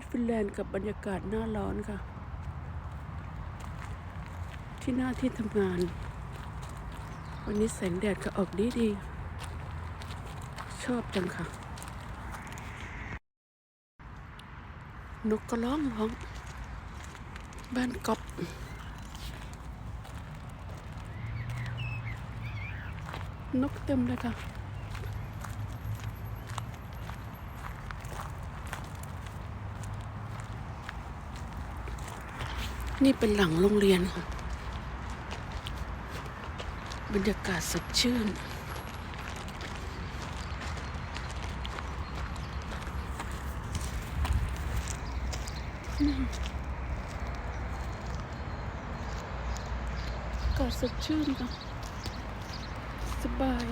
ศฟินแลนด์กับบรรยากาศหน้าร้อนค่ะ ที่หน้าที่ทำงาน วันนี้แสงแดดก็ออกดีดี ชอบจังค่ะ นกก็ร้องร้อง บ้านกอปนกเต็มเลยค่ะ นี่เป็นหลังโรงเรียนค่ะ บรรยากาศสดชื่น กาศสดชื่นค่ะ สบาย